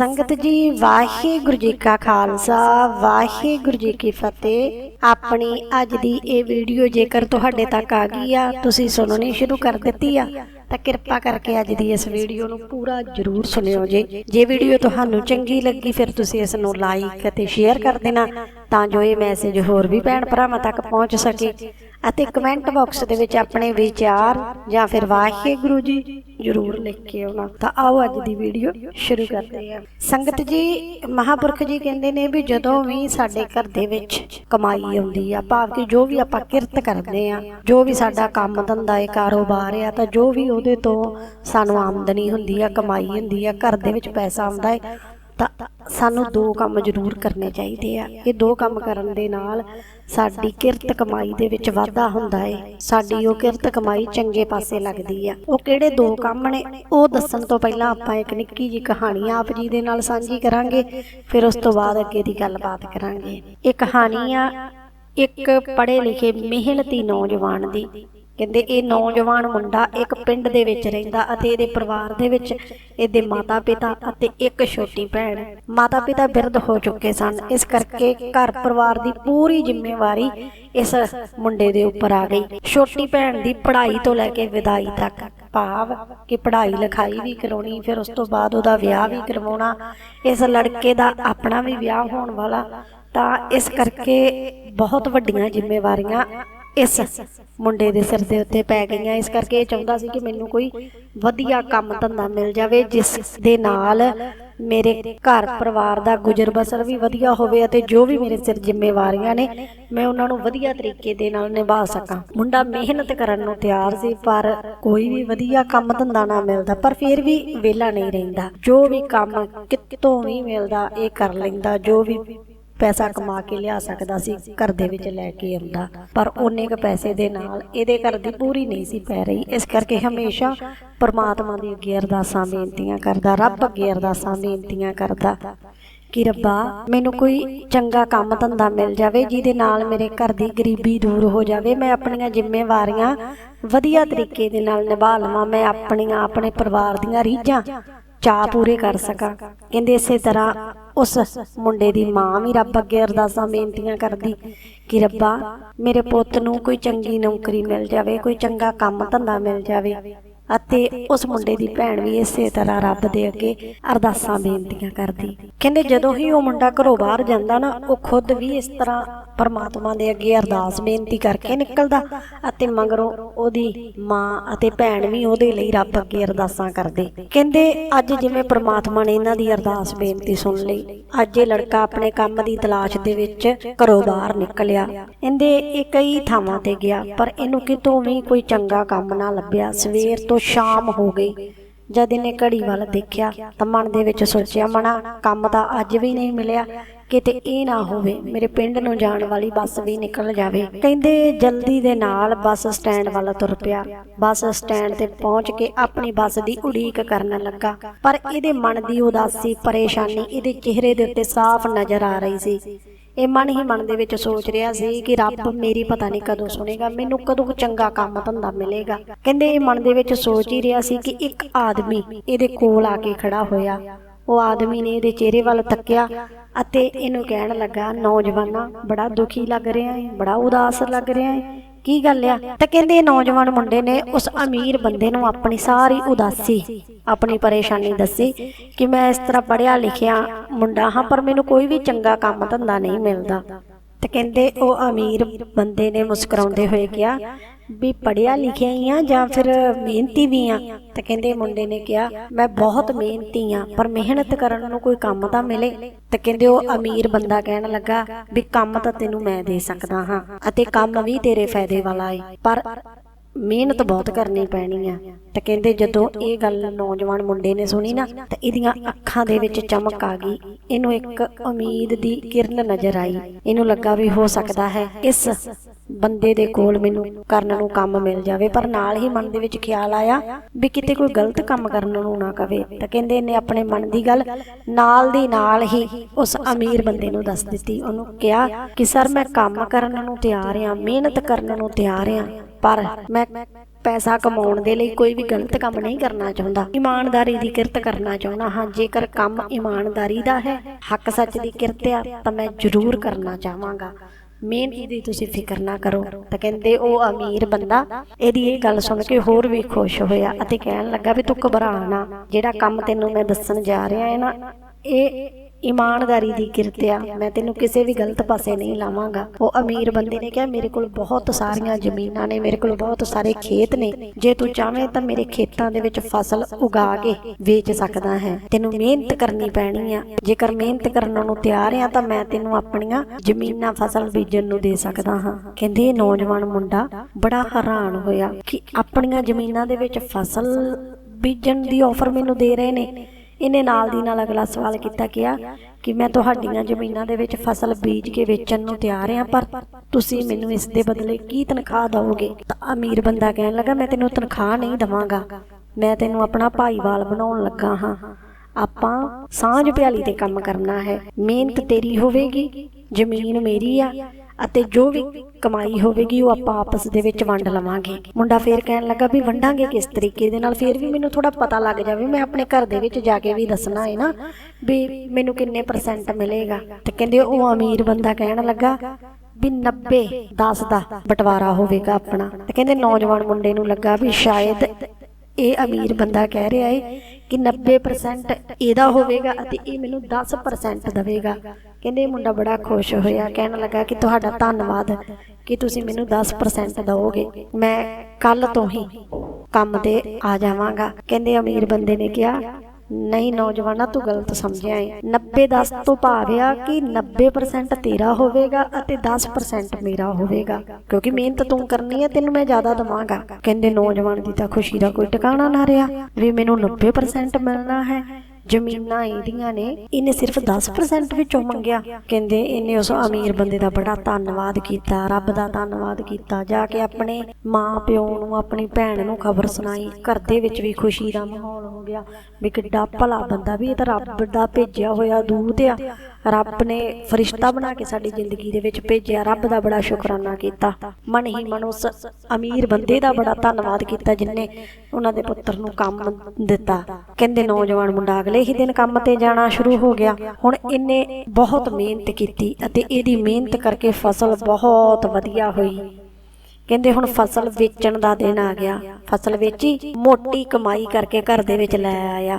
ਸੰਗਤ ਜੀ, ਵਾਹਿਗੁਰੂ ਜੀ ਕਾ ਖਾਲਸਾ, ਵਾਹਿਗੁਰੂ ਜੀ ਕੀ ਫਤਿਹ। ਆਪਣੀ ਅੱਜ ਦੀ ਇਹ ਵੀਡੀਓ ਜੇਕਰ ਤੁਹਾਡੇ ਤੱਕ ਆ ਗਈ ਆ, ਤੁਸੀਂ ਸੁਣਨੀ ਸ਼ੁਰੂ ਕਰ ਦਿੱਤੀ ਆ, ਤਾਂ ਕਿਰਪਾ ਕਰਕੇ ਅੱਜ ਦੀ ਇਸ ਵੀਡੀਓ ਨੂੰ ਪੂਰਾ ਜਰੂਰ ਸੁਣਿਓ ਜੇ। ਜੇ ਵੀਡੀਓ ਤੁਹਾਨੂੰ ਚੰਗੀ ਲੱਗੀ, ਫਿਰ ਤੁਸੀਂ ਇਸ ਨੂੰ ਲਾਈਕ ਅਤੇ ਸ਼ੇਅਰ ਕਰ ਦੇਣਾ, ਤਾਂ ਜੋ ਇਹ ਮੈਸੇਜ ਹੋਰ ਵੀ ਭੈਣ ਭਰਾਵਾਂ ਤੱਕ ਪਹੁੰਚ ਸਕੇ। ਅਤੇ ਕਮੈਂਟ ਬਾਕਸ ਦੇ ਵਿੱਚ ਆਪਣੇ ਵਿਚਾਰ ਜਾਂ ਫਿਰ ਵਾਹਿਗੁਰੂ ਜੀ ਜਰੂਰ ਲਿਖ ਕੇ ਆਉਣਾ। ਤਾਂ ਆਓ ਅੱਜ ਦੀ ਵੀਡੀਓ ਸ਼ੁਰੂ ਕਰਦੇ ਹਾਂ। ਸੰਗਤ ਜੀ ਮਹਾਪੁਰਖ ਜੀ ਕਹਿੰਦੇ ਨੇ ਵੀ ਜਦੋਂ ਵੀ ਸਾਡੇ ਘਰ ਦੇ ਵਿੱਚ ਕਮਾਈ ਆਉਂਦੀ ਆ ਭਾਵ ਕਿ ਜੋ ਵੀ ਆਪਾਂ ਕਿਰਤ ਕਰਦੇ ਆ ਜੋ ਵੀ ਸਾਡਾ ਕੰਮ ਧੰਦਾ ਹੈ ਕਾਰੋਬਾਰ ਆ ਤਾਂ ਜੋ ਵੀ ਉਹਦੇ ਤੋਂ ਸਾਨੂੰ ਆਮਦਨੀ ਹੁੰਦੀ ਆ ਕਮਾਈ ਹੁੰਦੀ ਆ ਘਰ ਦੇ ਵਿੱਚ ਪੈਸਾ ਆਉਂਦਾ ਹੈ ਤਾਂ ਸਾਨੂੰ ਦੋ ਕੰਮ ਜ਼ਰੂਰ ਕਰਨੇ ਚਾਹੀਦੇ ਆ। ਇਹ ਦੋ ਕੰਮ ਕਰਨ ਦੇ ਨਾਲ ਸਾਡੀ ਕਿਰਤ ਕਮਾਈ ਦੇ ਵਿੱਚ ਵਾਧਾ ਹੁੰਦਾ ਹੈ ਸਾਡੀ ਉਹ ਕਿਰਤ ਕਮਾਈ ਚੰਗੇ ਪਾਸੇ ਲੱਗਦੀ ਆ। ਉਹ ਕਿਹੜੇ ਦੋ ਕੰਮ ਨੇ ਉਹ ਦੱਸਣ ਤੋਂ ਪਹਿਲਾਂ ਆਪਾਂ ਇੱਕ ਨਿੱਕੀ ਜੀ ਕਹਾਣੀ ਆਪ ਜੀ ਦੇ ਨਾਲ ਸਾਂਝੀ ਕਰਾਂਗੇ ਫਿਰ ਉਸ ਤੋਂ ਬਾਅਦ ਅੱਗੇ ਦੀ ਗੱਲਬਾਤ ਕਰਾਂਗੇ। ਇਹ ਕਹਾਣੀ ਆ ਇੱਕ ਪੜ੍ਹੇ ਲਿਖੇ ਮਿਹਨਤੀ ਨੌਜਵਾਨ ਦੀ। ਕਹਿੰਦੇ ਇਹ ਨੌਜਵਾਨ ਮੁੰਡਾ ਇੱਕ ਪਿੰਡ ਦੇ ਵਿੱਚ ਰਹਿੰਦਾ ਅਤੇ ਇਹਦੇ ਪਰਿਵਾਰ ਦੇ ਵਿੱਚ ਇਹਦੇ ਮਾਤਾ-ਪਿਤਾ ਅਤੇ ਇੱਕ ਛੋਟੀ ਭੈਣ। ਮਾਤਾ-ਪਿਤਾ ਬਿਰਧ ਹੋ ਚੁੱਕੇ ਸਨ। ਇਸ ਕਰਕੇ ਘਰ ਪਰਿਵਾਰ ਦੀ ਪੂਰੀ ਜ਼ਿੰਮੇਵਾਰੀ ਇਸ ਮੁੰਡੇ ਦੇ ਉੱਪਰ ਆ ਗਈ। ਛੋਟੀ ਭੈਣ ਦੀ ਪੜ੍ਹਾਈ ਤੋਂ ਲੈ ਕੇ ਵਿਦਾਈ ਤੱਕ। ਭਾਵ ਕਿ ਪੜ੍ਹਾਈ ਲਿਖਾਈ ਵੀ ਕਰਾਉਣੀ, ਫਿਰ ਉਸ ਤੋਂ ਬਾਅਦ ਉਹਦਾ ਵਿਆਹ ਵੀ ਕਰਵਾਉਣਾ। ਇਸ ਲੜਕੇ ਦਾ ਆਪਣਾ ਵੀ ਵਿਆਹ ਹੋਣ ਵਾਲਾ। ਤਾਂ ਇਸ ਕਰਕੇ ਬਹੁਤ ਵੱਡੀਆਂ ਜ਼ਿੰਮੇਵਾਰੀਆਂ ਇਸ ਮੁੰਡੇ ਦੇ ਸਿਰ ਦੇ ਉੱਤੇ ਪੈ ਗਈਆਂ। ਇਸ ਕਰਕੇ ਇਹ ਚਾਹੁੰਦਾ ਸੀ ਕਿ ਮੈਨੂੰ ਕੋਈ ਵਧੀਆ ਕੰਮ ਧੰਦਾ ਮਿਲ ਜਾਵੇ, ਜਿਸ ਦੇ ਨਾਲ ਮੇਰੇ ਘਰ ਪਰਿਵਾਰ ਦਾ ਗੁਜ਼ਰ ਬਸਰ ਵੀ ਵਧੀਆ ਹੋਵੇ ਅਤੇ ਜੋ ਵੀ ਮੇਰੇ ਸਿਰ ਜ਼ਿੰਮੇਵਾਰੀਆਂ ਨੇ, ਮੈਂ ਉਹਨਾਂ ਨੂੰ ਵਧੀਆ ਤਰੀਕੇ ਦੇ ਨਾਲ ਨਿਭਾ ਸਕਾਂ। ਮੁੰਡਾ ਮਿਹਨਤ ਕਰਨ ਨੂੰ ਤਿਆਰ ਸੀ, ਪਰ ਕੋਈ ਵੀ ਵਧੀਆ ਕੰਮ ਧੰਦਾ ਨਾ ਮਿਲਦਾ, ਪਰ ਫਿਰ ਵੀ ਵਿਹਲਾ ਨਹੀਂ ਰਹਿੰਦਾ। ਜੋ ਵੀ ਕੰਮ ਕਿਤੋਂ ਵੀ ਮਿਲਦਾ, ਇਹ ਕਰ ਲੈਂਦਾ। ਜੋ ਵੀ ਪੈਸਾ ਕਮਾ ਕੇ ਲਿਆ ਸਕਦਾ ਸੀ ਘਰ ਦੇ ਵਿੱਚ ਲੈ ਕੇ ਆਉਂਦਾ। ਪਰ ਉਹਨੇ ਕ ਪੈਸੇ ਦੇ ਨਾਲ ਇਹਦੇ ਘਰ ਦੀ ਪੂਰੀ ਨਹੀਂ ਸੀ ਪੈ ਰਹੀ। ਇਸ ਕਰਕੇ ਹਮੇਸ਼ਾ ਪਰਮਾਤਮਾ ਦੀ ਅੱਗੇ ਅਰਦਾਸਾਂ ਬੇਨਤੀਆਂ ਕਰਦਾ ਰੱਬ ਅੱਗੇ ਅਰਦਾਸਾਂ ਬੇਨਤੀਆਂ ਕਰਦਾ ਕਿ ਰੱਬਾ ਮੈਨੂੰ ਕੋਈ ਚੰਗਾ ਕੰਮ ਧੰਦਾ ਮਿਲ ਜਾਵੇ ਜਿਹਦੇ ਨਾਲ ਮੇਰੇ ਘਰ ਦੀ ਗਰੀਬੀ ਦੂਰ ਹੋ ਜਾਵੇ। ਮੈਂ ਆਪਣੀਆਂ ਜ਼ਿੰਮੇਵਾਰੀਆਂ ਵਧੀਆ ਤਰੀਕੇ ਦੇ ਨਾਲ ਨਿਭਾ ਲਵਾਂ। ਮੈਂ ਆਪਣੀਆਂ ਆਪਣੇ ਪਰਿਵਾਰ ਦੀਆਂ ਰੀਝਾਂ ਚਾਹ ਪੂਰੇ ਕਰ ਸਕਾਂ। ਕਹਿੰਦੇ ਇਸੇ ਤਰ੍ਹਾਂ ਉਸ ਮੁੰਡੇ ਦੀ ਮਾਂ ਵੀ ਰੱਬ ਅੱਗੇ ਅਰਦਾਸਾਂ ਬੇਨਤੀਆਂ ਕਰਦੀ ਕਿ ਰੱਬਾ, ਮੇਰੇ ਪੁੱਤ ਨੂੰ ਕੋਈ ਚੰਗੀ ਨੌਕਰੀ ਮਿਲ ਜਾਵੇ, ਕੋਈ ਚੰਗਾ ਕੰਮ ਧੰਦਾ ਮਿਲ ਜਾਵੇ। ਅਤੇ ਉਸ ਮੁੰਡੇ ਦੀ ਭੈਣ ਵੀ ਇਸੇ ਤਰ੍ਹਾਂ ਰੱਬ ਦੇ ਅੱਗੇ ਅਰਦਾਸਾਂ ਬੇਨਤੀਆਂ ਕਰਦੀ। ਕਹਿੰਦੇ ਜਦੋਂ ਹੀ ਉਹ ਮੁੰਡਾ ਘਰੋਂ ਬਾਹਰ ਜਾਂਦਾ ਨਾ, ਉਹ ਖੁਦ ਵੀ ਇਸ ਤਰ੍ਹਾਂ ਪਰਮਾਤਮਾ ਦੇ ਅੱਗੇ ਅਰਦਾਸ ਬੇਨਤੀ ਕਰਕੇ ਨਿਕਲਦਾ ਅਤੇ ਮਗਰੋਂ ਉਹਦੀ ਮਾਂ ਅਤੇ ਭੈਣ ਵੀ ਉਹਦੇ ਲਈ ਰੱਬ ਅੱਗੇ ਅਰਦਾਸਾਂ ਕਰਦੇ। ਕਹਿੰਦੇ ਅੱਜ ਜਿਵੇਂ ਪਰਮਾਤਮਾ ਨੇ ਇਹਨਾਂ ਦੀ ਅਰਦਾਸ ਬੇਨਤੀ ਸੁਣ ਲਈ, ਅੱਜ ਇਹ ਲੜਕਾ ਆਪਣੇ ਕੰਮ ਦੀ ਤਲਾਸ਼ ਦੇ ਵਿੱਚ ਘਰੋਂ ਬਾਹਰ ਨਿਕਲਿਆ। ਇਹਦੇ ਇਹ ਕਈ ਥਾਵਾਂ ਤੇ ਗਿਆ, ਪਰ ਇਹਨੂੰ ਕਿਤੋਂ ਵੀ ਕੋਈ ਚੰਗਾ ਕੰਮ ਨਾ ਲੱਭਿਆ। ਸਵੇਰ ਤੋਂ ਸ਼ਾਮ ਹੋ ਗਈ। ਜਦ ਇਹਨੇ ਘੜੀ ਵੱਲ ਦੇਖਿਆ ਤਾਂ ਮਨ ਦੇ ਵਿੱਚ ਸੋਚਿਆ, ਮਣਾ, ਕੰਮ ਤਾਂ ਅੱਜ ਵੀ ਨਹੀਂ ਮਿਲਿਆ। ਕਿਤੇ ਇਹ ਨਾ ਹੋਵੇ, ਮੇਰੇ ਪਿੰਡ ਨੂੰ ਜਾਣ ਵਾਲੀ ਬੱਸ ਵੀ ਨਿਕਲ ਜਾਵੇ। ਕਹਿੰਦੇ ਜਲਦੀ ਦੇ ਨਾਲ ਬੱਸ ਸਟੈਂਡ ਵੱਲ ਤੁਰ ਪਿਆ। ਬੱਸ ਸਟੈਂਡ ਤੇ ਪਹੁੰਚ ਕੇ ਆਪਣੀ ਬੱਸ ਦੀ ਉਡੀਕ ਕਰਨ ਲੱਗਾ। ਪਰ ਇਹਦੇ ਮਨ ਦੀ ਉਦਾਸੀ, ਪਰੇਸ਼ਾਨੀ ਇਹਦੇ ਚਿਹਰੇ ਦੇ ਉੱਤੇ ਸਾਫ਼ ਨਜ਼ਰ ਆ ਰਹੀ ਸੀ। ਇਹ ਮਨ ਹੀ ਮਨ ਦੇ ਵਿੱਚ ਸੋਚ ਰਿਹਾ ਸੀ ਕਿ ਰੱਬ ਮੇਰੀ ਪਤਾ ਨਹੀਂ ਕਦੋਂ ਸੁਣੇਗਾ, ਮੈਨੂੰ ਕਦੋਂ ਚੰਗਾ ਕੰਮ ਧੰਦਾ ਮਿਲੇਗਾ। ਕਹਿੰਦੇ ਇਹ ਮਨ ਦੇ ਵਿੱਚ ਸੋਚ ਹੀ ਰਿਹਾ ਸੀ ਕਿ ਇੱਕ ਆਦਮੀ ਇਹਦੇ ਕੋਲ ਆ ਕੇ ਖੜਾ ਹੋਇਆ। ਉਹ ਆਦਮੀ ਨੇ ਇਹਦੇ ਚਿਹਰੇ ਵੱਲ ਤੱਕਿਆ ਅਤੇ ਇਹਨੂੰ ਕਹਿਣ ਲੱਗਾ, ਨੌਜਵਾਨਾ, ਬੜਾ ਦੁਖੀ ਲੱਗ ਰਿਹਾ ਹੈ ਬੜਾ ਉਦਾਸ ਲੱਗ ਰਿਹਾ ਹੈ ਕੀ ਗੱਲ ਆ? ਤਾਂ ਕਹਿੰਦੇ ਇਹ ਨੌਜਵਾਨ ਮੁੰਡੇ ਨੇ ਉਸ ਅਮੀਰ ਬੰਦੇ ਨੂੰ ਆਪਣੀ ਸਾਰੀ ਉਦਾਸੀ, ਆਪਣੀ ਪਰੇਸ਼ਾਨੀ ਦੱਸੀ ਕਿ ਮੈਂ ਇਸ ਤਰ੍ਹਾਂ ਪੜਿਆ ਲਿਖਿਆ ਮੁੰਡਾ ਹਾਂ, ਪਰ ਮੈਨੂੰ ਕੋਈ ਵੀ ਚੰਗਾ ਕੰਮ ਧੰਦਾ ਨਹੀਂ ਮਿਲਦਾ। ਤੇ ਕਹਿੰਦੇ ਉਹ ਅਮੀਰ ਬੰਦੇ ਨੇ ਮੁਸਕਰਾਉਂਦੇ ਹੋਏ ਕਿਹਾ ਵੀ ਪੜਿਆ ਲਿਖਿਆ ਹੀ ਆ ਜਾਂ ਫਿਰ ਮਿਹਨਤੀ ਵੀ ਆ। ਤੇ ਕਹਿੰਦੇ ਮੁੰਡੇ ਨੇ ਕਿਹਾ, ਮੈਂ ਬਹੁਤ ਮਿਹਨਤੀ ਆ, ਪਰ ਮਿਹਨਤ ਕਰਨ ਨੂੰ ਕੋਈ ਕੰਮ ਤਾਂ ਮਿਲੇ? ਤੇ ਕਹਿੰਦੇ ਉਹ ਅਮੀਰ ਬੰਦਾ ਕਹਿਣ ਲੱਗਾ, ਵੀ ਕੰਮ ਤਾਂ ਤੈਨੂੰ ਮੈਂ ਦੇ ਸਕਦਾ ਹਾਂ ਅਤੇ ਕੰਮ ਵੀ ਤੇਰੇ ਫਾਇਦੇ ਵਾਲਾ ਏ, ਪਰ ਮਿਹਨਤ ਬਹੁਤ ਕਰਨੀ ਪੈਣੀ ਆ। ਤੇ ਕਹਿੰਦੇ ਜਦੋਂ ਇਹ ਗੱਲ ਨੌਜਵਾਨ ਮੁੰਡੇ ਨੇ ਸੁਣੀ ਨਾ, ਤਾਂ ਇਹਦੀਆਂ ਅੱਖਾਂ ਦੇ ਵਿੱਚ ਚਮਕ ਆ ਗਈ। ਇਹਨੂੰ ਇੱਕ ਉਮੀਦ ਦੀ ਕਿਰਨ ਨਜ਼ਰ ਆਈ। ਇਹਨੂੰ ਲੱਗਾ ਵੀ ਹੋ ਸਕਦਾ ਹੈ ਇਸ ਬੰਦੇ ਦੇ ਕੋਲ ਮੈਨੂੰ ਕਰਨ ਨੂੰ ਕੰਮ ਮਿਲ ਜਾਵੇ। ਪਰ ਨਾਲ ਹੀ ਮਨ ਦੇ ਵਿੱਚ ਖਿਆਲ ਆਇਆ ਵੀ ਕਿਤੇ ਕੋਈ ਗਲਤ ਕੰਮ ਕਰਨ ਨੂੰ ਨਾ ਕਵੇ। ਤਾਂ ਕਹਿੰਦੇ ਇਹਨੇ ਆਪਣੇ ਮਨ ਦੀ ਗੱਲ ਨਾਲ ਦੀ ਨਾਲ ਹੀ ਉਸ ਅਮੀਰ ਬੰਦੇ ਨੂੰ ਦੱਸ ਦਿੱਤੀ। ਉਹਨੂੰ ਕਿਹਾ ਕਿ, ਸਰ, ਮੈਂ ਕੰਮ ਕਰਨ ਨੂੰ ਤਿਆਰ ਹਾਂ, ਮਿਹਨਤ ਕਰਨ ਨੂੰ ਤਿਆਰ ਹਾਂ, ਪਰ ਮੈਂ ਪੈਸਾ ਕਮਾਉਣ ਦੇ ਲਈ ਕੋਈ ਵੀ ਗਲਤ ਕੰਮ ਨਹੀਂ ਕਰਨਾ ਚਾਹੁੰਦਾ। ਇਮਾਨਦਾਰੀ ਦੀ ਕਿਰਤ ਕਰਨਾ ਚਾਹੁੰਦਾ ਹਾਂ। ਜੇਕਰ ਕੰਮ ਇਮਾਨਦਾਰੀ ਦਾ ਹੈ, ਹੱਕ ਸੱਚ ਦੀ ਕਿਰਤ ਆ, ਤਾਂ ਮੈਂ ਜ਼ਰੂਰ ਕਰਨਾ ਚਾਹਾਂਗਾ। ਮਿਹਨਤ ਦੀ ਤੁਸੀਂ ਫਿਕਰ ਨਾ ਕਰੋ। ਤਾਂ ਕਹਿੰਦੇ, ਉਹ ਅਮੀਰ ਬੰਦਾ, ਇਹਦੀ ਇਹ ਗੱਲ ਸੁਣ ਕੇ ਹੋਰ ਵੀ ਖੁਸ਼ ਹੋਇਆ ਅਤੇ ਕਹਿਣ ਲੱਗਾ ਵੀ ਤੂੰ ਘਬਰਾ ਨਾ। ਜਿਹੜਾ ਕੰਮ ਤੈਨੂੰ ਮੈਂ ਦੱਸਣ ਜਾ ਰਿਹਾ ਹੈ ਨਾ, ਇਹ ਇਮਾਨਦਾਰੀ ਦੀ ਕਿਰਤ ਮੈਂ ਤੈਨੂੰ ਕਿਸੇ ਵੀ ਗਲਤ ਪਾਸੇ ਨਹੀਂ ਲਾਵਾਂਗਾ। ਉਹ ਅਮੀਰ ਬੰਦੇ ਨੇ ਕਿਹਾ, ਮੇਰੇ ਕੋਲ ਬਹੁਤ ਸਾਰੀਆਂ ਜ਼ਮੀਨਾਂ ਨੇ, ਮੇਰੇ ਕੋਲ ਬਹੁਤ ਸਾਰੇ ਖੇਤ ਨੇ। ਜੇ ਤੂੰ ਚਾਹਵੇਂ ਤਾਂ ਮੇਰੇ ਖੇਤਾਂ ਦੇ ਵਿੱਚ ਫਸਲ ਉਗਾ ਕੇ ਵੇਚ ਸਕਦਾ ਹੈ। ਤੈਨੂੰ ਮਿਹਨਤ ਕਰਨੀ ਪੈਣੀ ਆ। ਜੇਕਰ ਮਿਹਨਤ ਕਰਨ ਨੂੰ ਤਿਆਰ ਆ, ਤਾਂ ਮੈਂ ਤੈਨੂੰ ਆਪਣੀਆਂ ਜ਼ਮੀਨਾਂ ਫਸਲ ਬੀਜਣ ਨੂੰ ਦੇ ਸਕਦਾ ਹਾਂ। ਕਹਿੰਦੇ ਇਹ ਨੌਜਵਾਨ ਮੁੰਡਾ ਬੜਾ ਹੈਰਾਨ ਹੋਇਆ ਕਿ ਆਪਣੀਆਂ ਜ਼ਮੀਨਾਂ ਦੇ ਵਿੱਚ ਫਸਲ ਬੀਜਣ ਦੀ ਆਫਰ ਮੈਨੂੰ ਦੇ ਰਹੇ ਨੇ। ਇਹਨੇ ਨਾਲ ਦੀ ਨਾਲ ਅਗਲਾ ਸਵਾਲ ਕੀਤਾ ਕਿਹਾ ਕਿ ਮੈਂ ਤੁਹਾਡੀਆਂ ਜ਼ਮੀਨਾਂ ਦੇ ਵਿੱਚ ਫਸਲ ਬੀਜ ਕੇ ਵੇਚਣ ਨੂੰ ਤਿਆਰ ਹਾਂ, ਪਰ ਤੁਸੀਂ ਮੈਨੂੰ ਇਸ ਦੇ ਬਦਲੇ ਕੀ ਤਨਖਾਹ ਦਿਓਗੇ ਤਾਂ ਅਮੀਰ ਬੰਦਾ ਕਹਿਣ ਲੱਗਾ, ਮੈਂ ਤੈਨੂੰ ਤਨਖਾਹ ਨਹੀਂ ਦਵਾਂਗਾ। ਮੈਂ ਤੈਨੂੰ ਆਪਣਾ ਭਾਈਵਾਲ ਬਣਾਉਣ ਲੱਗਾ ਹਾਂ। ਆਪਾਂ ਸਾਂਝ ਪਿਆਲੀ ਤੇ ਕੰਮ ਕਰਨਾ ਹੈ। ਮਿਹਨਤ ਤੇਰੀ ਹੋਵੇਗੀ। ਜ਼ਮੀਨ ਮੇਰੀ ਆ। ਅਤੇ ਜੋ ਵੀ ਕਮਾਈ ਹੋਵੇਗੀ ਉਹ ਆਪਾਂ ਆਪਸ ਦੇ ਵਿੱਚ ਵੰਡ ਲਵਾਂਗੇ। ਮੁੰਡਾ ਫੇਰ ਕਹਿਣ ਲੱਗਾ ਵੀ ਵੰਡਾਂਗੇ ਕਿਸ ਤਰੀਕੇ ਦੇ ਨਾਲ? ਫੇਰ ਵੀ ਮੈਨੂੰ ਥੋੜਾ ਪਤਾ ਲੱਗ ਜਾਵੇ, ਮੈਂ ਆਪਣੇ ਘਰ ਦੇ ਵਿੱਚ ਜਾ ਕੇ ਵੀ ਦੱਸਣਾ ਹੈ ਨਾ ਵੀ ਮੈਨੂੰ ਕਿੰਨੇ ਪਰਸੈਂਟ ਮਿਲੇਗਾ। ਤੇ ਕਹਿੰਦੇ ਉਹ ਅਮੀਰ ਬੰਦਾ ਕਹਿਣ ਲੱਗਾ ਵੀ 90 10 ਦਾ ਬਟਵਾਰਾ ਹੋਵੇਗਾ ਆਪਣਾ। ਤੇ ਕਹਿੰਦੇ ਨੌਜਵਾਨ ਮੁੰਡੇ ਨੂੰ ਲੱਗਾ ਵੀ ਸ਼ਾਇਦ ਇਹ ਅਮੀਰ ਬੰਦਾ ਕਹਿ ਰਿਹਾ ਏ ਕਿ 90% ਇਹਦਾ ਹੋਵੇਗਾ ਅਤੇ ਇਹ ਮੈਨੂੰ 10% ਦੇਵੇਗਾ। ਕਹਿੰਦੇ ਮੁੰਡਾ ਬੜਾ ਖੁਸ਼ ਹੋਇਆ, ਕਹਿਣ ਲੱਗਾ ਕਿ ਤੁਹਾਡਾ ਧੰਨਵਾਦ ਕਿ ਤੁਸੀਂ ਮੈਨੂੰ 10% ਦਿਓਗੇ ਮੈਂ ਕੱਲ ਤੋਂ ਹੀ ਕੰਮ ਤੇ ਆ ਜਾਵਾਂਗਾ। ਕਹਿੰਦੇ ਅਮੀਰ ਬੰਦੇ ਨੇ ਕਿਹਾ, ਨਹੀਂ ਨੌਜਵਾਨਾ, ਤੂੰ ਗਲਤ ਸਮਝਿਆ ਏ। 90 10 ਤੋਂ ਭਾਵ ਆ ਕਿ 90% ਤੇਰਾ ਹੋਵੇਗਾ ਅਤੇ 10% ਮੇਰਾ ਹੋਵੇਗਾ। ਕਿਉਂਕਿ ਮਿਹਨਤ ਤੂੰ ਕਰਨੀ ਹੈ ਤੈਨੂੰ ਮੈਂ ਜ਼ਿਆਦਾ ਦਵਾਂਗਾ। ਕਹਿੰਦੇ ਨੌਜਵਾਨ ਦੀ ਤਾਂ ਖੁਸ਼ੀ ਦਾ ਕੋਈ ਟਿਕਾਣਾ ਨਾ ਰਿਹਾ। ਵੀ ਮੈਨੂੰ 90% ਮਿਲਣਾ ਹੈ। ਜ਼ਮੀਨਾਂ ਇਹਦੀਆਂ ਨੇ, ਇਹਨੇ ਸਿਰਫ 10% ਵਿੱਚੋਂ ਮੰਗਿਆ। ਕਹਿੰਦੇ ਇਹਨੇ ਉਸ ਅਮੀਰ ਬੰਦੇ ਦਾ ਬੜਾ ਧੰਨਵਾਦ ਕੀਤਾ, ਰੱਬ ਦਾ ਧੰਨਵਾਦ ਕੀਤਾ, ਜਾ ਕੇ ਆਪਣੇ ਮਾਂ ਪਿਓ ਨੂੰ, ਆਪਣੀ ਭੈਣ ਨੂੰ ਖਬਰ ਸੁਣਾਈ, ਘਰ ਦੇ ਵਿੱਚ ਵੀ ਖੁਸ਼ੀ ਦਾ ਮਾਹੌਲ ਹੋ ਗਿਆ। ਵੀ ਕਿੱਡਾ ਭਲਾ ਬੰਦਾ ਵੀ ਇਹ ਤਾਂ ਰੱਬ ਦਾ ਭੇਜਿਆ ਹੋਇਆ ਦੂਤ ਆ। ਰੱਬ ਨੇ ਫਰਿਸ਼ਤਾ ਬਣਾ ਕੇ ਸਾਡੀ ਜ਼ਿੰਦਗੀ ਦੇ ਵਿੱਚ ਭੇਜਿਆ, ਰੱਬ ਦਾ ਬੜਾ ਸ਼ੁਕਰਾਨਾ ਕੀਤਾ। ਮਨ ਹੀ ਮਨ ਉਸ ਅਮੀਰ ਬੰਦੇ ਦਾ ਬੜਾ ਧੰਨਵਾਦ ਕੀਤਾ, ਜਿਨੇ ਉਹਨਾਂ ਦੇ ਪੁੱਤਰ ਨੂੰ ਕੰਮ ਦਿੱਤਾ। ਕਹਿੰਦੇ ਨੌਜਵਾਨ ਮੁੰਡਾ ਅਗਲੇ ਹੀ ਦਿਨ ਕੰਮ ਤੇ ਜਾਣਾ ਸ਼ੁਰੂ ਹੋ ਗਿਆ। ਹੁਣ ਇਹਨੇ ਬਹੁਤ ਮਿਹਨਤ ਕੀਤੀ ਅਤੇ ਇਹਦੀ ਮਿਹਨਤ ਕਰਕੇ ਫਸਲ ਬਹੁਤ ਵਧੀਆ ਹੋਈ। ਕਹਿੰਦੇ ਹੁਣ ਫਸਲ ਵੇਚਣ ਦਾ ਦਿਨ ਆ ਗਿਆ। ਫਸਲ ਵੇਚੀ, ਮੋਟੀ ਕਮਾਈ ਕਰਕੇ ਘਰ ਦੇ ਵਿੱਚ ਲੈ ਆਇਆ।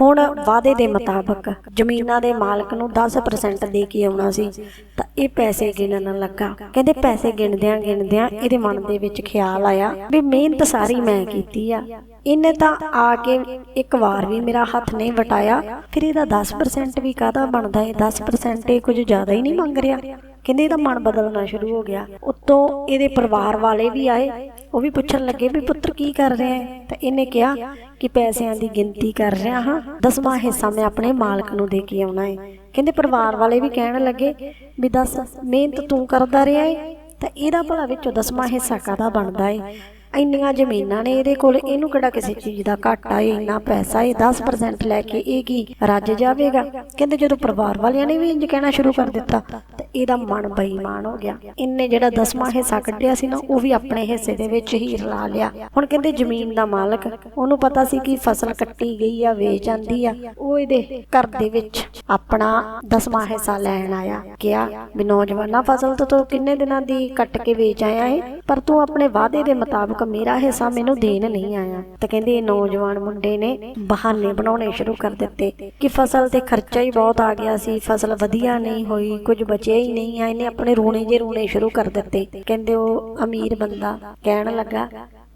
ਹੁਣ ਵਾਅਦੇ ਦੇ ਮੁਤਾਬਕ ਜ਼ਮੀਨਾਂ ਦੇ ਮਾਲਕ ਨੂੰ 10% ਦੇ ਕੇ ਆਉਣਾ ਸੀ, ਤਾਂ ਇਹ ਪੈਸੇ ਗਿਣਨ ਲੱਗਾ। ਕਹਿੰਦੇ ਪੈਸੇ ਗਿਣਦਿਆਂ ਗਿਣਦਿਆਂ ਇਹਦੇ ਮਨ ਦੇ ਵਿੱਚ ਖਿਆਲ ਆਇਆ ਵੀ ਮਿਹਨਤ ਸਾਰੀ ਮੈਂ ਕੀਤੀ ਆ। ਇਹਨੇ ਤਾਂ ਆ ਕੇ ਇੱਕ ਵਾਰ ਵੀ ਮੇਰਾ ਹੱਥ ਨਹੀਂ ਵਟਾਇਆ, ਫਿਰ ਇਹਦਾ 10% ਵੀ ਕਾਹਦਾ ਬਣਦਾ? ਹੈ 10% ਇਹ ਕੁਝ ਜ਼ਿਆਦਾ ਹੀ ਨਹੀਂ ਮੰਗ ਰਿਹਾ। ਕਹਿੰਦੇ ਇਹਦਾ ਮਨ ਬਦਲਣਾ ਸ਼ੁਰੂ ਹੋ ਗਿਆ? ਉਤੋਂ ਇਹਦੇ ਪਰਿਵਾਰ ਵਾਲੇ ਵੀ ਆਏ। ਉਹ ਵੀ ਪੁੱਛਣ ਲੱਗੇ ਵੀ ਪੁੱਤਰ ਕੀ ਕਰ ਰਿਹਾ ਹੈ? ਤਾਂ ਇਹਨੇ ਕਿਹਾ ਕਿ ਪੈਸਿਆਂ ਦੀ ਗਿਣਤੀ ਕਰ ਰਿਹਾ ਹਾਂ। ਦਸਵਾਂ ਹਿੱਸਾ ਮੈਂ ਆਪਣੇ ਮਾਲਕ ਨੂੰ ਦੇ ਕੇ ਆਉਣਾ ਹੈ। ਕਹਿੰਦੇ ਪਰਿਵਾਰ ਵਾਲੇ ਵੀ ਕਹਿਣ ਲੱਗੇ ਵੀ ਦੱਸ, ਮਿਹਨਤ ਤੂੰ ਕਰਦਾ ਰਿਹਾ ਹੈ? ਤਾਂ ਇਹਦਾ ਭਲਾ ਵਿੱਚੋਂ ਦਸਵਾਂ ਹਿੱਸਾ ਕਾਹਦਾ ਬਣਦਾ ਹੈ? ਇੰਨੀਆਂ ਜ਼ਮੀਨਾਂ ਨੇ ਇਹਦੇ ਕੋਲ, ਇਹਨੂੰ ਕਿਹੜਾ ਕਿਸੇ ਚੀਜ਼ ਦਾ ਘਾਟਾ ਹੈ? ਇੰਨਾ ਪੈਸਾ ਹੈ 10% ਲੈ ਕੇ ਇਹ ਕੀ ਰੱਜ ਜਾਵੇਗਾ? ਕਹਿੰਦੇ ਜਦੋਂ ਪਰਿਵਾਰ ਵਾਲਿਆਂ ਨੇ ਵੀ ਇੰਜ ਕਹਿਣਾ ਸ਼ੁਰੂ ਕਰ ਦਿੱਤਾ, ਤੇ ਇਹਦਾ ਮਨ ਬੇਈਮਾਨ ਹੋ ਗਿਆ। ਇਹਨੇ ਜਿਹੜਾ ਦਸਵਾਂ ਹਿੱਸਾ ਕੱਢਿਆ ਸੀ ਨਾ, ਉਹ ਵੀ ਆਪਣੇ ਹਿੱਸੇ ਦੇ ਵਿੱਚ ਹੀ ਰਲਾ ਲਿਆ। ਹੁਣ ਕਹਿੰਦੇ ਜ਼ਮੀਨ ਦਾ ਮਾਲਕ, ਉਹਨੂੰ ਪਤਾ ਸੀ ਕਿ ਫਸਲ ਕੱਟੀ ਗਈ ਆ, ਵੇਚ ਜਾਂਦੀ ਆ। ਉਹ ਇਹਦੇ ਘਰ ਦੇ ਵਿੱਚ ਆਪਣਾ ਦਸਵਾਂ ਹਿੱਸਾ ਲੈਣ ਆਇਆ। ਕਿਹਾ ਵੀ ਨੌਜਵਾਨਾ ਫਸਲ ਤੋਂ ਤੂੰ ਕਿੰਨੇ ਦਿਨਾਂ ਦੀ ਕੱਟ ਕੇ ਵੇਚ ਆਇਆ ਏ? ਪਰ ਤੂੰ ਆਪਣੇ ਵਾਅਦੇ ਦੇ ਮੁਤਾਬਕ ਮੇਰਾ ਹਿੱਸਾ ਮੈਨੂੰ ਦੇਣ ਨਹੀਂ ਆਇਆ। ਤਾਂ ਕਹਿੰਦੇ ਇਹ ਨੌਜਵਾਨ ਮੁੰਡੇ ਨੇ ਬਹਾਨੇ ਬਣਾਉਣੇ ਸ਼ੁਰੂ ਕਰ ਦਿੱਤੇ ਕਿ ਫਸਲ ਤੇ ਖਰਚਾ ਹੀ ਬਹੁਤ ਆ ਗਿਆ ਸੀ, ਫਸਲ ਵਧੀਆ ਨਹੀਂ ਹੋਈ, ਕੁਝ ਬਚਿਆ ਹੀ ਨਹੀਂ ਆ, ਇਹਨੇ ਆਪਣੇ ਰੋਣੇ ਜੇ ਰੋਣੇ ਸ਼ੁਰੂ ਕਰ ਦਿੱਤੇ। ਕਹਿੰਦੇ ਉਹ ਅਮੀਰ ਬੰਦਾ ਕਹਿਣ ਲੱਗਾ,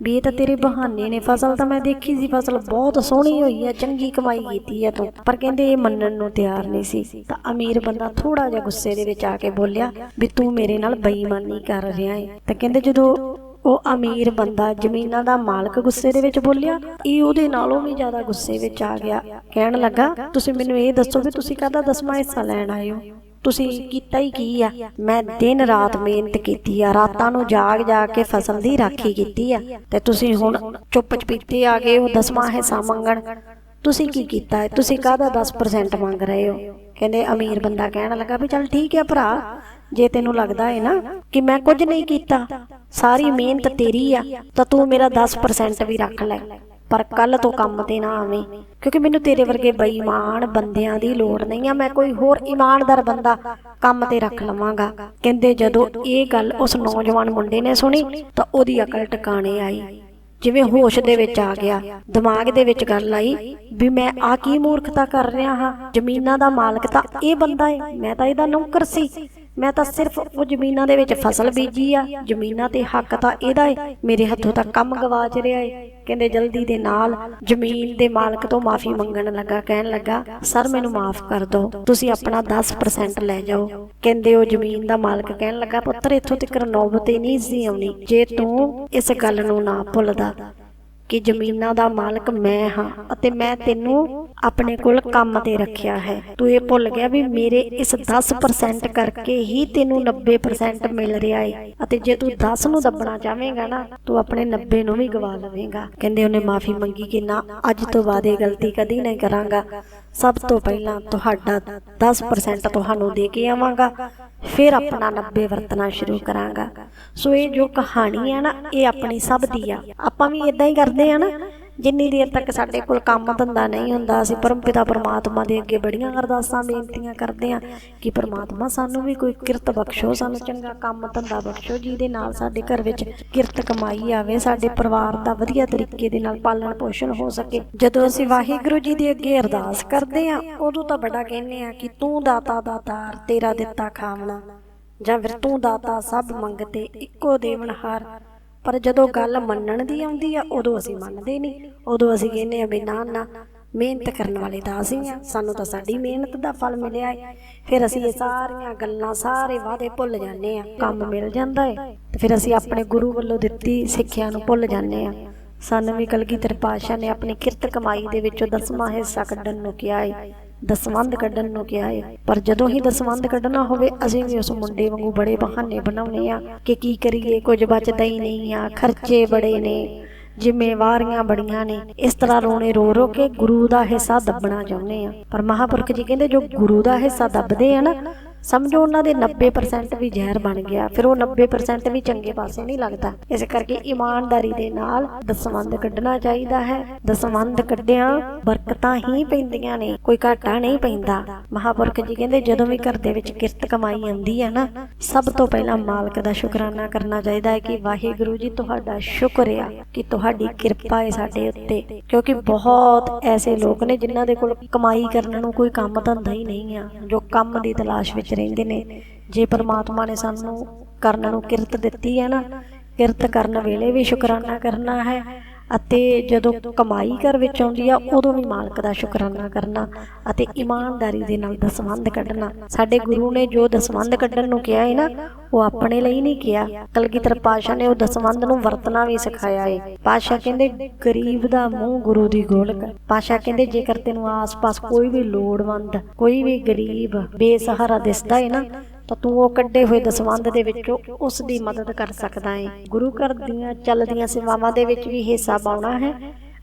ਵੀ ਇਹ ਤਾਂ ਤੇਰੇ ਬਹਾਨੇ ਨੇ, ਫਸਲ ਤਾਂ ਮੈਂ ਦੇਖੀ ਸੀ, ਫਸਲ ਬਹੁਤ ਸੋਹਣੀ ਹੋਈ ਆ, ਚੰਗੀ ਕਮਾਈ ਕੀਤੀ ਹੈ ਤੂੰ। ਪਰ ਕਹਿੰਦੇ ਇਹ ਮੰਨਣ ਨੂੰ ਤਿਆਰ ਨਹੀਂ ਸੀ। ਤਾਂ ਅਮੀਰ ਬੰਦਾ ਥੋੜਾ ਜਿਹਾ ਗੁੱਸੇ ਦੇ ਵਿੱਚ ਆ ਕੇ ਬੋਲਿਆ, ਵੀ ਤੂੰ ਮੇਰੇ ਨਾਲ ਬੇਈਮਾਨੀ ਕਰ ਰਿਹਾ ਏ। ਤਾਂ ਕਹਿੰਦੇ ਜਦੋਂ ਉਹ ਅਮੀਰ ਬੰਦਾ ਜ਼ਮੀਨਾਂ ਦਾ ਮਾਲਕ ਗੁੱਸੇ ਦੇ ਵਿੱਚ ਬੋਲਿਆ, ਇਹ ਉਹਦੇ ਨਾਲੋਂ ਵੀ ਜ਼ਿਆਦਾ ਗੁੱਸੇ ਵਿੱਚ ਆ ਗਿਆ। ਕਹਿਣ ਲੱਗਾ, ਤੁਸੀਂ ਮੈਨੂੰ ਇਹ ਦੱਸੋ ਵੀ ਤੁਸੀਂ ਕਾਹਦਾ ਦਸਵਾਂ ਹਿੱਸਾ ਲੈਣ ਆਏ ਹੋ? ਤੁਸੀਂ ਕੀਤਾ ਹੀ ਕੀ ਆ? ਮੈਂ ਦਿਨ ਰਾਤ ਮਿਹਨਤ ਕੀਤੀ ਆ, ਰਾਤਾਂ ਨੂੰ ਜਾਗ ਜਾਗ ਕੇ ਫਸਲ ਦੀ ਰਾਖੀ ਕੀਤੀ ਆ। ਤੇ ਤੁਸੀਂ ਹੁਣ ਚੁੱਪ ਚਪੀਤੇ ਆ ਗਏ ਉਹ ਦਸਵਾਂ ਹਿੱਸਾ ਮੰਗਣ। ਤੁਸੀਂ ਕੀ ਕੀਤਾ ਹੈ? ਤੁਸੀਂ ਕਾਹਦਾ 10% ਮੰਗ ਰਹੇ ਹੋ? ਕਹਿੰਦੇ ਅਮੀਰ ਬੰਦਾ ਕਹਿਣ ਲੱਗਾ ਵੀ ਚੱਲ ਠੀਕ ਹੈ ਭਰਾ ਜੇ ਤੈਨੂੰ ਲੱਗਦਾ ਹੈ ਨਾ ਕਿ ਮੈਂ ਕੁਝ ਨਹੀਂ ਕੀਤਾ, ਸਾਰੀ ਮਿਹਨਤ ਤੇਰੀ ਆ, ਤਾਂ ਤੂੰ ਮੇਰਾ 10% ਵੀ ਰੱਖ ਲੈ। ਪਰ ਕੱਲ ਤੋਂ ਕੰਮ ਤੇ ਨਾ ਆਵੇਂ, ਕਿਉਂਕਿ ਮੈਨੂੰ ਤੇਰੇ ਵਰਗੇ ਬੇਈਮਾਨ ਬੰਦਿਆਂ ਦੀ ਲੋੜ ਨਹੀਂ ਆ। ਮੈਂ ਕੋਈ ਹੋਰ ਇਮਾਨਦਾਰ ਬੰਦਾ ਕੰਮ ਤੇ ਰੱਖ ਲਵਾਂਗਾ। ਕਹਿੰਦੇ ਜਦੋਂ ਇਹ ਗੱਲ ਉਸ ਨੌਜਵਾਨ ਮੁੰਡੇ ਨੇ ਸੁਣੀ, ਤਾਂ ਉਹਦੀ ਅਕਲ ਟਿਕਾਣੇ ਆਈ। ਜਿਵੇਂ ਹੋਸ਼ ਦੇ ਵਿੱਚ ਆ ਗਿਆ, ਦਿਮਾਗ ਦੇ ਵਿੱਚ ਗੱਲ ਆਈ ਵੀ ਮੈਂ ਆ ਕੀ ਮੂਰਖਤਾ ਕਰ ਰਿਹਾ ਹਾਂ? ਜ਼ਮੀਨਾਂ ਦਾ ਮਾਲਕ ਤਾਂ ਇਹ ਬੰਦਾ ਹੈ ਮੈਂ ਤਾਂ ਇਹਦਾ ਨੌਕਰ ਸੀ। ਮੈਂ ਤਾਂ ਸਿਰਫ ਉਹ ਜ਼ਮੀਨਾਂ ਦੇ ਵਿੱਚ ਫਸਲ ਬੀਜੀ ਆ। ਜ਼ਮੀਨਾਂ ਤੇ ਹੱਕ ਤਾਂ ਇਹਦਾ ਹੈ ਮੇਰੇ ਹੱਥੋਂ ਤਾਂ ਕੰਮ ਗਵਾਚ ਰਿਹਾ ਹੈ ਕਹਿੰਦੇ ਜਲਦੀ ਦੇ ਨਾਲ ਜ਼ਮੀਨ ਦੇ ਮਾਲਕ ਤੋਂ ਮਾਫੀ ਮੰਗਣ ਲੱਗਾ, ਕਹਿਣ ਲੱਗਾ, ਸਰ, ਮੈਨੂੰ ਮਾਫ ਕਰ ਦਿਓ ਤੁਸੀਂ ਆਪਣਾ 10% ਲੈ ਜਾਓ। ਕਹਿੰਦੇ ਉਹ ਜ਼ਮੀਨ ਦਾ ਮਾਲਕ ਕਹਿਣ ਲੱਗਾ, ਪੁੱਤਰ, ਇੱਥੋਂ ਤੱਕ ਨੌਬਤ ਹੀ ਨਹੀਂ ਸੀ ਆਉਣੀ। ਜੇ ਤੂੰ ਇਸ ਗੱਲ ਨੂੰ ਨਾ ਭੁੱਲਦਾ ਕਿ ਜ਼ਮੀਨਾਂ ਦਾ ਮਾਲਕ ਮੈਂ ਹਾਂ ਅਤੇ ਮੈਂ ਤੈਨੂੰ ਆਪਣੇ ਕੋਲ ਕੰਮ ਤੇ ਰੱਖਿਆ ਹੈ। ਤੂੰ ਇਹ ਭੁੱਲ ਗਿਆ ਵੀ ਮੇਰੇ ਇਸ 10% ਕਰਕੇ ਹੀ ਤੈਨੂੰ 90% ਮਿਲ ਰਿਹਾ ਹੈ ਅਤੇ ਜੇ ਤੂੰ 10 ਨੂੰ ਦੱਬਣਾ ਚਾਹਵੇਂਗਾ ਨਾ, ਤੂੰ ਆਪਣੇ 90 ਨੂੰ ਵੀ ਗਵਾ ਲਵੇਂਗਾ। ਕਹਿੰਦੇ ਉਹਨੇ ਮਾਫੀ ਮੰਗੀ ਕਿ ਨਾ, ਅੱਜ ਤੋਂ ਬਾਅਦ ਇਹ ਗਲਤੀ ਕਦੀ ਨਹੀਂ ਕਰਾਂਗਾ। ਸਭ ਤੋਂ ਪਹਿਲਾਂ ਤੁਹਾਡਾ 10% ਤੁਹਾਨੂੰ ਦੇ ਕੇ ਆਵਾਂਗਾ, ਫਿਰ ਆਪਣਾ 90 ਵਰਤਣਾ ਸ਼ੁਰੂ ਕਰਾਂਗਾ। ਸੋ ਇਹ ਜੋ ਕਹਾਣੀ ਆ ਨਾ, ਇਹ ਆਪਣੀ ਸਭ ਦੀ ਆ। ਆਪਾਂ ਵੀ ਇਦਾਂ ਹੀ ਕਰਦੇ ਆ ਨਾ ਜਿੰਨੀ ਦੇਰ ਤੱਕ ਸਾਡੇ ਕੋਲ ਕੰਮ ਧੰਦਾ ਨਹੀਂ ਹੁੰਦਾ, ਅਸੀਂ ਪਰਮਪਿਤਾ ਪਰਮਾਤਮਾ ਦੇ ਅੱਗੇ ਬੜੀਆਂ ਅਰਦਾਸਾਂ, ਬੇਨਤੀਆਂ ਕਰਦੇ ਆ ਕਿ ਪਰਮਾਤਮਾ ਸਾਨੂੰ ਵੀ ਕੋਈ ਕਿਰਤ ਬਖਸ਼ੋ, ਸਾਨੂੰ ਚੰਗਾ ਕੰਮ ਧੰਦਾ ਬਖਸ਼ੋ, ਜਿਹਦੇ ਨਾਲ ਸਾਡੇ ਘਰ ਵਿੱਚ ਕਿਰਤ ਕਮਾਈ ਆਵੇ, ਸਾਡੇ ਪਰਿਵਾਰ ਦਾ ਵਧੀਆ ਤਰੀਕੇ ਦੇ ਨਾਲ ਪਾਲਣ ਪੋਸ਼ਣ ਹੋ ਸਕੇ। ਜਦੋਂ ਅਸੀਂ ਵਾਹਿਗੁਰੂ ਜੀ ਦੇ ਅੱਗੇ ਅਰਦਾਸ ਕਰਦੇ ਆ ਉਦੋਂ ਤਾਂ ਬੜਾ ਕਹਿੰਦੇ ਆ ਕਿ ਤੂੰ ਦਾਤਾ ਦਾਤਾਰ ਤੇਰਾ ਦਿੱਤਾ ਖਾਵਣਾ, ਜਾਂ ਫਿਰ ਤੂੰ ਦਾਤਾ ਸਭ ਮੰਗਤੇ ਇੱਕੋ ਦੇਵਨਹਾਰ ਪਰ ਜਦੋਂ ਗੱਲ ਮੰਨਣ ਦੀ ਆਉਂਦੀ ਆ, ਉਦੋਂ ਅਸੀਂ ਮੰਨਦੇ ਨਹੀਂ। ਉਦੋਂ ਅਸੀਂ ਕਹਿੰਦੇ ਆ ਵੀ ਨਾ ਨਾ, ਮਿਹਨਤ ਕਰਨ ਵਾਲੇ ਤਾਂ ਅਸੀਂ ਆ। ਸਾਨੂੰ ਤਾਂ ਸਾਡੀ ਮਿਹਨਤ ਦਾ ਫਲ ਮਿਲਿਆ ਹੈ ਫਿਰ ਅਸੀਂ ਇਹ ਸਾਰੀਆਂ ਗੱਲਾਂ ਸਾਰੇ ਵਾਅਦੇ ਭੁੱਲ ਜਾਂਦੇ ਆ। ਕੰਮ ਮਿਲ ਜਾਂਦਾ ਹੈ ਤੇ ਫਿਰ ਅਸੀਂ ਆਪਣੇ ਗੁਰੂ ਵੱਲੋਂ ਦਿੱਤੀ ਸਿੱਖਿਆ ਨੂੰ ਭੁੱਲ ਜਾਂਦੇ ਆ। ਸਾਨੂੰ ਵੀ ਕਲਗੀਧਰ ਪਾਤਸ਼ਾਹ ਨੇ ਆਪਣੀ ਕਿਰਤ ਕਮਾਈ ਦੇ ਵਿੱਚੋਂ ਦਸਵਾਂ ਹਿੱਸਾ ਕੱਢਣ ਨੂੰ ਕਿਹਾ ਹੈ ਦਸਵੰਧ ਕੱਢਣ ਨੂੰ ਕਿਹਾ ਹੈ ਪਰ ਜਦੋਂ ਹੀ ਦਸਵੰਧ ਕੱਢਣਾ ਹੋਵੇ, ਅਸੀਂ ਵੀ ਉਸ ਮੁੰਡੇ ਵਾਂਗੂ ਬੜੇ ਬਹਾਨੇ ਬਣਾਉਨੇ ਆ ਕਿ ਕੀ ਕਰੀਏ, ਕੁਝ ਬਚਦਾ ਹੀ ਨਹੀਂ ਆ, ਖਰਚੇ ਬੜੇ ਨੇ, ਜ਼ਿੰਮੇਵਾਰੀਆਂ ਬੜੀਆਂ ਨੇ। ਇਸ ਤਰ੍ਹਾਂ ਰੋਣੇ ਰੋ ਰੋ ਕੇ ਗੁਰੂ ਦਾ ਹਿੱਸਾ ਦੱਬਣਾ ਚਾਹੁੰਦੇ ਆ ਪਰ ਮਹਾਪੁਰਖ ਜੀ ਕਹਿੰਦੇ, ਜੋ ਗੁਰੂ ਦਾ ਹਿੱਸਾ ਦੱਬਦੇ ਆ ਨਾ ਸਮਝੋ ਉਹਨਾਂ ਦੇ 90% ਵੀ ਜ਼ਹਿਰ ਬਣ ਗਿਆ, ਫਿਰ ਉਹ 90% ਵੀ ਚੰਗੇ ਪਾਸੇ ਨਹੀਂ ਲੱਗਦਾ। ਇਸ ਕਰਕੇ ਇਮਾਨਦਾਰੀ ਦੇ ਨਾਲ ਦਸਵੰਧ ਕੱਢਣਾ ਚਾਹੀਦਾ ਹੈ। ਦਸਵੰਧ ਕੱਢਿਆਂ ਬਰਕਤਾਂ ਹੀ ਪੈਂਦੀਆਂ ਨੇ, ਕੋਈ ਘਾਟਾ ਨਹੀਂ ਪੈਂਦਾ। ਮਹਾਪੁਰਖ ਜੀ ਕਹਿੰਦੇ, ਜਦੋਂ ਵੀ ਘਰ ਦੇ ਵਿੱਚ ਕਿਰਤ ਕਮਾਈ ਆਉਂਦੀ ਹੈ ਨਾ, ਸਭ ਤੋਂ ਪਹਿਲਾਂ ਮਾਲਕ ਦਾ ਸ਼ੁਕਰਾਨਾ ਕਰਨਾ ਚਾਹੀਦਾ ਹੈ ਕਿ ਵਾਹਿਗੁਰੂ ਜੀ ਤੁਹਾਡਾ ਸ਼ੁਕਰ ਆ ਕਿ ਤੁਹਾਡੀ ਕਿਰਪਾ ਹੈ ਸਾਡੇ ਉੱਤੇ। ਕਿਉਂਕਿ ਬਹੁਤ ਐਸੇ ਲੋਕ ਨੇ ਜਿਨ੍ਹਾਂ ਦੇ ਕੋਲ ਕਮਾਈ ਕਰਨ ਨੂੰ ਕੋਈ ਕੰਮ ਧੰਦਾ ਹੀ ਨਹੀਂ ਆ, ਜੋ ਕੰਮ ਦੀ ਤਲਾਸ਼ ਵਿੱਚ ਰਹਿੰਦੇ ਨੇ। ਜੇ ਪਰਮਾਤਮਾ ਨੇ ਸਾਨੂੰ ਕਰਨ ਨੂੰ ਕਿਰਤ ਦਿੱਤੀ ਹੈ ਨਾ, ਕਿਰਤ ਕਰਨ ਵੇਲੇ ਵੀ ਸ਼ੁਕਰਾਨਾ ਕਰਨਾ ਹੈ ਅਤੇ ਜਦੋਂ ਕਮਾਈ ਘਰ ਵਿੱਚ ਆਉਂਦੀ ਆ, ਉਦੋਂ ਵੀ ਮਾਲਕ ਦਾ ਸ਼ੁਕਰਾਨਾ ਕਰਨਾ ਅਤੇ ਇਮਾਨਦਾਰੀ ਦੇ ਨਾਲ ਦਸਵੰਧ ਕੱਢਣਾ। ਸਾਡੇ ਗੁਰੂ ਨੇ ਜੋ ਦਸਵੰਧ ਕੱਢਣ ਨੂੰ ਕਿਹਾ ਹੈ ਨਾ, ਉਹ ਆਪਣੇ ਲਈ ਨਹੀਂ ਕਿਹਾ। ਕਲਗੀਧਰ ਪਾਸ਼ਾ ਨੇ ਉਹ ਦਸਵੰਧ ਨੂੰ ਵਰਤਣਾ ਵੀ ਸਿਖਾਇਆ ਏ। ਪਾਸ਼ਾ ਕਹਿੰਦੇ, ਗਰੀਬ ਦਾ ਮੂੰਹ ਗੁਰੂ ਦੀ ਗੋਲਕ ਪਾਸ਼ਾ ਕਹਿੰਦੇ, ਜੇਕਰ ਤੈਨੂੰ ਆਸ-ਪਾਸ ਕੋਈ ਵੀ ਲੋੜਵੰਦ, ਕੋਈ ਵੀ ਗਰੀਬ, ਬੇਸਹਾਰਾ ਦਿਸਦਾ ਹੈ ਨਾ ਤਾਂ ਤੂੰ ਉਹ ਕੱਢੇ ਹੋਏ ਦਸਵੰਧ ਦੇ ਵਿੱਚੋਂ ਉਸ ਦੀ ਮਦਦ ਕਰ ਸਕਦਾ ਹੈ ਗੁਰੂ ਘਰ ਦੀਆਂ ਚੱਲਦੀਆਂ ਸੇਵਾਵਾਂ ਦੇ ਵਿੱਚ ਵੀ ਹਿੱਸਾ ਪਾਉਣਾ ਹੈ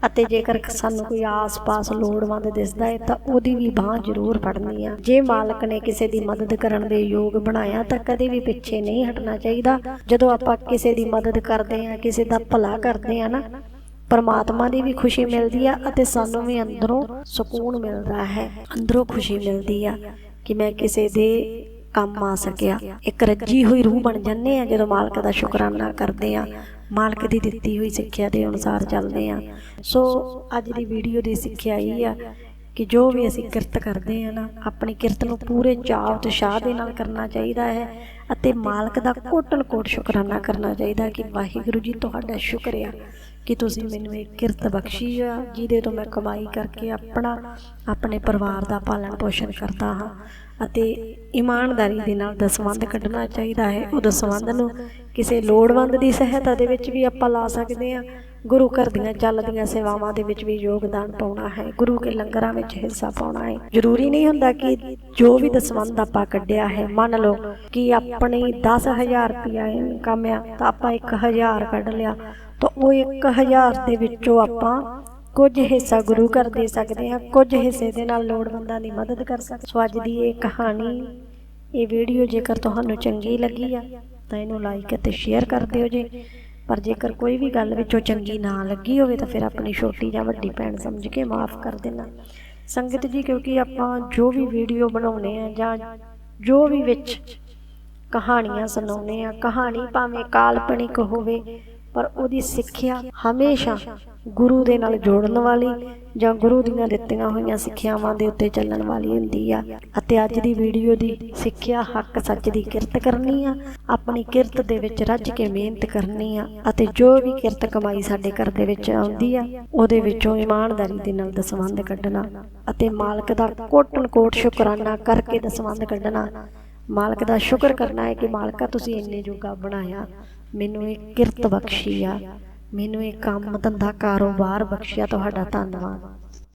ਅਤੇ ਜੇਕਰ ਸਾਨੂੰ ਕੋਈ ਆਸ-ਪਾਸ ਲੋੜਵੰਦ ਦਿਸਦਾ ਹੈ ਤਾਂ ਉਹਦੀ ਵੀ ਬਾਹ ਜ਼ਰੂਰ ਫੜਨੀ ਆ। ਜੇ ਮਾਲਕ ਨੇ ਕਿਸੇ ਦੀ ਮਦਦ ਕਰਨ ਦੇ ਯੋਗ ਬਣਾਇਆ, ਤਾਂ ਕਦੇ ਵੀ ਪਿੱਛੇ ਨਹੀਂ ਹਟਣਾ ਚਾਹੀਦਾ। ਜਦੋਂ ਆਪਾਂ ਕਿਸੇ ਦੀ ਮਦਦ ਕਰਦੇ ਆ, ਕਿਸੇ ਦਾ ਭਲਾ ਕਰਦੇ ਆ ਨਾ, ਪਰਮਾਤਮਾ ਦੀ ਵੀ ਖੁਸ਼ੀ ਮਿਲਦੀ ਆ ਅਤੇ ਸਾਨੂੰ ਵੀ ਅੰਦਰੋਂ ਸਕੂਨ ਮਿਲਦਾ ਹੈ। ਅੰਦਰੋਂ ਖੁਸ਼ੀ ਮਿਲਦੀ ਆ ਕਿ ਮੈਂ ਕਿਸੇ ਦੇ ਕੰਮ ਆ ਸਕਿਆ। ਇੱਕ ਰੱਜੀ ਹੋਈ ਰੂਹ ਬਣ ਜੰਨੇ ਆ, ਜਦੋਂ ਮਾਲਕ ਦਾ ਸ਼ੁਕਰਾਨਾ ਕਰਦੇ ਆ। ਮਾਲਕ ਦੀ ਦਿੱਤੀ ਹੋਈ ਸਿੱਖਿਆ ਦੇ ਅਨੁਸਾਰ ਚੱਲਦੇ ਆ। ਸੋ ਅੱਜ ਦੀ ਵੀਡੀਓ ਦੀ ਸਿੱਖਿਆ ਇਹ ਆ ਕਿ ਜੋ ਵੀ ਅਸੀਂ ਕਿਰਤ ਕਰਦੇ ਆ ਨਾ, ਆਪਣੀ ਕਿਰਤ ਨੂੰ ਪੂਰੇ ਚਾਅ ਉਤਸ਼ਾਹ ਦੇ ਨਾਲ ਕਰਨਾ ਚਾਹੀਦਾ ਹੈ ਅਤੇ ਮਾਲਕ ਦਾ ਕੋਟਨ ਕੋਟ ਸ਼ੁਕਰਾਨਾ ਕਰਨਾ ਚਾਹੀਦਾ ਕਿ ਵਾਹਿਗੁਰੂ ਜੀ ਤੁਹਾਡਾ ਸ਼ੁਕਰੀਆ। ਕਿ ਤੁਸੀਂ ਮੈਨੂੰ ਇਹ ਕਿਰਤ ਬਖਸ਼ੀ ਆ, ਜਿਹਦੇ ਤੋਂ ਮੈਂ ਕਮਾਈ ਕਰਕੇ ਆਪਣਾ, ਆਪਣੇ ਪਰਿਵਾਰ ਦਾ ਪਾਲਣ ਪੋਸ਼ਣ ਕਰਦਾ ਹਾਂ। ਅਤੇ ਇਮਾਨਦਾਰੀ ਦੇ ਨਾਲ ਦਸਵੰਧ ਕੱਢਣਾ ਚਾਹੀਦਾ ਹੈ। ਉਹ ਦਸਵੰਧ ਨੂੰ ਕਿਸੇ ਲੋੜਵੰਦ ਦੀ ਸਹਾਇਤਾ ਦੇ ਵਿੱਚ ਵੀ ਆਪਾਂ ਲਾ ਸਕਦੇ ਹਾਂ। ਗੁਰੂ ਘਰ ਦੀਆਂ ਚੱਲਦੀਆਂ ਸੇਵਾਵਾਂ ਦੇ ਵਿੱਚ ਵੀ ਯੋਗਦਾਨ ਪਾਉਣਾ ਹੈ। ਗੁਰੂ ਕੇ ਲੰਗਰਾਂ ਵਿੱਚ ਹਿੱਸਾ ਪਾਉਣਾ ਹੈ। ਜ਼ਰੂਰੀ ਨਹੀਂ ਹੁੰਦਾ ਕਿ ਜੋ ਵੀ ਦਸਵੰਧ ਆਪਾਂ ਕੱਢਿਆ ਹੈ, ਮੰਨ ਲਓ ਕਿ ਆਪਣੀ 10000 ਰੁਪਇਆ ਇਨਕਮ ਆ, ਤਾਂ ਆਪਾਂ 1000 ਕੱਢ ਲਿਆ। ਤਾਂ ਉਹ 1000 ਦੇ ਵਿੱਚੋਂ ਆਪਾਂ ਕੁਝ ਹਿੱਸਾ ਗੁਰੂ ਘਰ ਦੇ ਸਕਦੇ ਹਾਂ, ਕੁਝ ਹਿੱਸੇ ਦੇ ਨਾਲ ਲੋੜਵੰਦਾਂ ਦੀ ਮਦਦ ਕਰ ਸਕਦੇ ਸੋ ਅੱਜ ਦੀ ਇਹ ਕਹਾਣੀ, ਇਹ ਵੀਡੀਓ ਜੇਕਰ ਤੁਹਾਨੂੰ ਚੰਗੀ ਲੱਗੀ ਆ, ਤਾਂ ਇਹਨੂੰ ਲਾਈਕ ਅਤੇ ਸ਼ੇਅਰ ਕਰ ਦਿਓ ਜੇ। ਪਰ ਜੇਕਰ ਕੋਈ ਵੀ ਗੱਲ ਵਿੱਚੋਂ ਚੰਗੀ ਨਾ ਲੱਗੀ ਹੋਵੇ, ਤਾਂ ਫਿਰ ਆਪਣੀ ਛੋਟੀ ਜਾਂ ਵੱਡੀ ਭੈਣ ਸਮਝ ਕੇ ਮਾਫ ਕਰ ਦੇਣਾ। ਸੰਗਤ ਜੀ, ਕਿਉਂਕਿ ਆਪਾਂ ਜੋ ਵੀ ਵੀਡੀਓ ਬਣਾਉਨੇ ਆ ਜਾਂ ਜੋ ਵੀ ਵਿੱਚ ਕਹਾਣੀਆਂ ਸੁਣਾਉਂਦੇ ਆ ਕਹਾਣੀ ਭਾਵੇਂ ਕਾਲਪਨਿਕ ਹੋਵੇ ਪਰ ਉਹਦੀ ਸਿੱਖਿਆ ਹਮੇਸ਼ਾ ਗੁਰੂ ਦੇ ਨਾਲ ਜੋੜਨ ਵਾਲੀ ਜਾਂ ਗੁਰੂ ਦੀਆਂ ਦਿੱਤੀਆਂ ਹੋਈਆਂ ਸਿੱਖਿਆਵਾਂ ਦੇ ਉੱਤੇ ਚੱਲਣ ਵਾਲੀ ਹੁੰਦੀ ਆ। ਅਤੇ ਅੱਜ ਦੀ ਵੀਡੀਓ ਦੀ ਸਿੱਖਿਆ ਹੱਕ ਸੱਚ ਦੀ ਕਿਰਤ ਕਰਨੀ ਆ। ਆਪਣੀ ਕਿਰਤ ਦੇ ਵਿੱਚ ਰੱਜ ਕੇ ਮਿਹਨਤ ਕਰਨੀ ਆ। ਅਤੇ ਜੋ ਵੀ ਕਿਰਤ ਕਮਾਈ ਸਾਡੇ ਘਰ ਦੇ ਵਿੱਚ ਆਉਂਦੀ ਆ, ਉਹਦੇ ਵਿੱਚੋਂ ਇਮਾਨਦਾਰੀ ਦੇ ਨਾਲ ਦਸਵੰਧ ਕੱਢਣਾ ਅਤੇ ਮਾਲਕ ਦਾ ਕੋਟਨ ਕੋਟ ਸ਼ੁਕਰਾਨਾ ਕਰਕੇ ਦਸਵੰਧ ਕੱਢਣਾ। ਮਾਲਕ ਦਾ ਸ਼ੁਕਰ ਕਰਨਾ ਹੈ ਕਿ ਮਾਲਕਾ, ਤੁਸੀਂ ਇੰਨੇ ਜੋਗਾ ਬਣਾਇਆ। ਮੈਨੂੰ ਇਹ ਕਿਰਤ ਬਖਸ਼ੀ ਆ। ਮੈਨੂੰ ਇਹ ਕੰਮ ਧੰਦਾ ਕਾਰੋਬਾਰ ਬਖਸ਼ਿਆ। ਤੁਹਾਡਾ ਧੰਨਵਾਦ।